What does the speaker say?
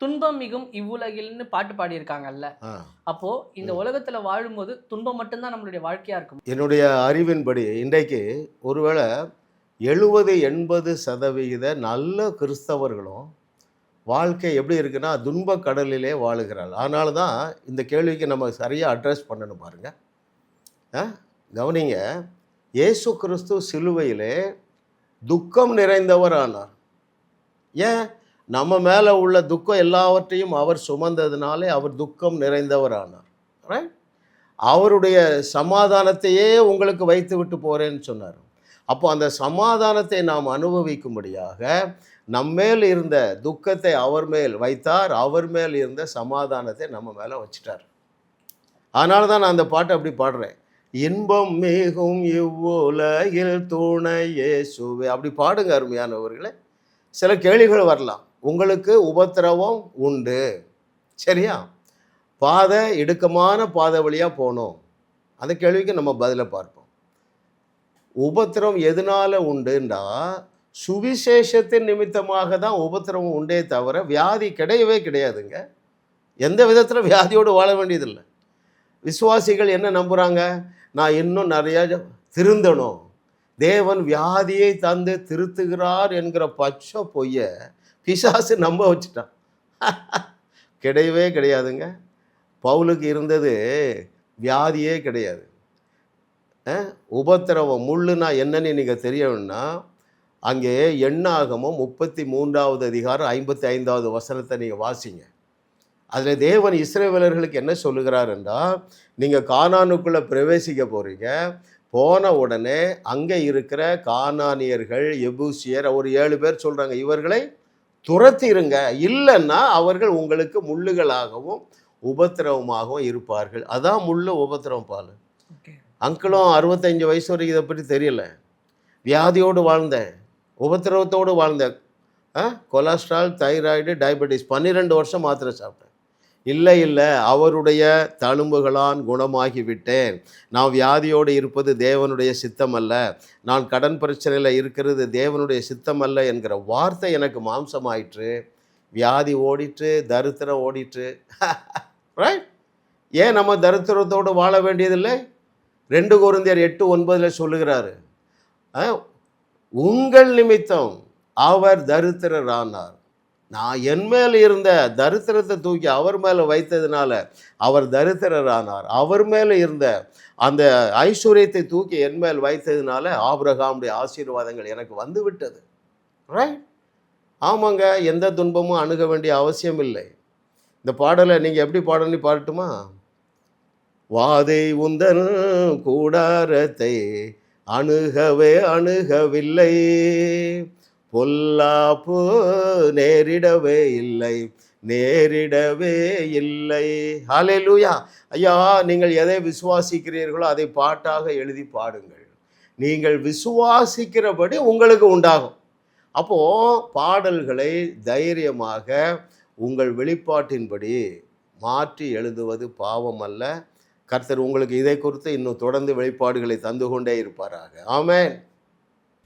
துன்பம் மிகும் இவ்வுலகில்னு பாட்டு பாடியிருக்காங்கல்ல. அப்போ இந்த உலகத்துல வாழும்போது துன்பம் மட்டும்தான் நம்மளுடைய வாழ்க்கையா இருக்கும். என்னுடைய அறிவின்படி இன்றைக்கு ஒருவேளை எழுபது எண்பது சதவிகித நல்ல கிறிஸ்தவர்களும் வாழ்க்கை எப்படி இருக்குன்னா துன்ப கடலிலே வாழுகிறாள் அதனால தான் இந்த கேள்விக்கு நம்ம சரியாக அட்ரஸ் பண்ணணும் பாருங்க. ஆ கவனிங்க. இயேசு கிறிஸ்து சிலுவையிலே துக்கம் நிறைந்தவர் ஆனார் ஏன்? நம்ம மேலே உள்ள துக்கம் எல்லாவற்றையும் அவர் சுமந்ததுனாலே அவர் துக்கம் நிறைந்தவர் ஆனார் ரைட் அவருடைய சமாதானத்தையே உங்களுக்கு வைத்து விட்டு போகிறேன்னு சொன்னார். அப்போ அந்த சமாதானத்தை நாம் அனுபவிக்கும்படியாக நம்மேல் இருந்த துக்கத்தை அவர் மேல் வைத்தார் அவர் மேல் இருந்த சமாதானத்தை நம்ம மேலே வச்சிட்டார். அதனால தான் நான் அந்த பாட்டை அப்படி பாடுறேன். இன்பம் மிகும் இவ்வுலகில் துணை இயேசுவே. அப்படி பாடுங்க அருமையானவர்களே. சில கேள்விகள் வரலாம். உங்களுக்கு உபத்திரவம் உண்டு. சரியா? பாதை இடுக்கமான பாதை வழியாக போகணும். அந்த கேள்விக்கு நம்ம பதிலை பார்ப்போம். உபத்திரம் எதனால உண்டுன்றா சுவிசேஷத்தின் நிமித்தமாக தான் உபத்திரவம் உண்டே தவிர வியாதி கிடையவே கிடையாதுங்க. எந்த விதத்தில் வியாதியோடு வாழ வேண்டியதில்லை. விசுவாசிகள் என்ன நம்புகிறாங்க நான் இன்னும் நிறையா திருந்தணும். தேவன் வியாதியை தந்து திருத்துகிறார் என்கிற பச்சை பொய்யை பிசாசு நம்ப வச்சுட்டான். கிடையவே கிடையாதுங்க. பவுலுக்கு இருந்தது வியாதியே கிடையாது. உபத்திரவம் முள்ளுனா என்னன்னு நீங்கள் தெரியணும்னா அங்கே எண்ணாகமும் முப்பத்தி மூன்றாவது அதிகாரம் ஐம்பத்தி ஐந்தாவது வசனத்தை நீங்கள் வாசிங்க. அதில் தேவன் இஸ்ரேவலர்களுக்கு என்ன சொல்லுகிறார் என்றால் நீங்கள் கானானுக்குள்ளே பிரவேசிக்க போகிறீங்க போன உடனே அங்கே இருக்கிற கானானியர்கள் எபூசியர் ஒரு ஏழு பேர் சொல்கிறாங்க இவர்களை துரத்திருங்க. இல்லைன்னா அவர்கள் உங்களுக்கு முள்ளுகளாகவும் உபத்திரவமாகவும் இருப்பார்கள். அதான் முள்ளு உபத்திரவம் பால். அங்கிளும் அறுபத்தஞ்சு வயசு வரைக்கும் இதை பற்றி தெரியல. வியாதியோடு வாழ்ந்தேன். உபத்திரவத்தோடு வாழ்ந்தேன். Cholesterol thyroid diabetes. பன்னிரெண்டு வருஷம் மாத்திரை சாப்பிட்டேன். இல்லை இல்லை அவருடைய தழும்புகளான் குணமாகி விட்டேன் நான் வியாதியோடு இருப்பது தேவனுடைய சித்தம் அல்ல நான் கடன் பிரச்சனையில் இருக்கிறது தேவனுடைய சித்தம் அல்ல என்கிற வார்த்தை எனக்கு மாம்சமாயிற்று. வியாதி ஓடிட்டு தரித்திரம் ஓடிட்டு ரைட் ஏன் நம்ம தரித்திரத்தோடு வாழ வேண்டியதில்லை? ரெண்டு குருந்தியர் எட்டு ஒன்பதில் சொல்லுகிறாரு. ஆ, உங்கள் நிமித்தம் அவர் தரித்திரரானார். நான் என் மேல் இருந்த தரித்திரத்தை தூக்கி அவர் மேலே வைத்ததுனால அவர் தரித்திரரானார். அவர் மேலே இருந்த அந்த ஐஸ்வர்யத்தை தூக்கி என் மேல் வைத்ததுனால ஆபிரகாமுடைய ஆசீர்வாதங்கள் எனக்கு வந்து விட்டது. ரைட் ஆமாங்க எந்த துன்பமும் அணுக வேண்டிய அவசியம் இல்லை. இந்த பாடலை நீங்கள் எப்படி பாடணும்னு பாடட்டுமா? வாதை உந்தன் கூடாரத்தை அணுகவே அணுகவில்லை. பொல்லாப்பு நேரிடவே இல்லை நேரிடவே இல்லை. ஹalleluya ஐயா நீங்கள் எதை விசுவாசிக்கிறீர்களோ அதை பாட்டாக எழுதி பாடுங்கள். நீங்கள் விசுவாசிக்கிறபடி உங்களுக்கு உண்டாகும். அப்போது பாடல்களை தைரியமாக உங்கள் வெளிப்பாட்டின்படி மாற்றி எழுதுவது பாவம் அல்ல. கர்த்தர் உங்களுக்கு இதை குறித்து இன்னும் தொடர்ந்து வெளிப்பாடுகளை தந்து கொண்டே இருப்பாராக. ஆமேன்.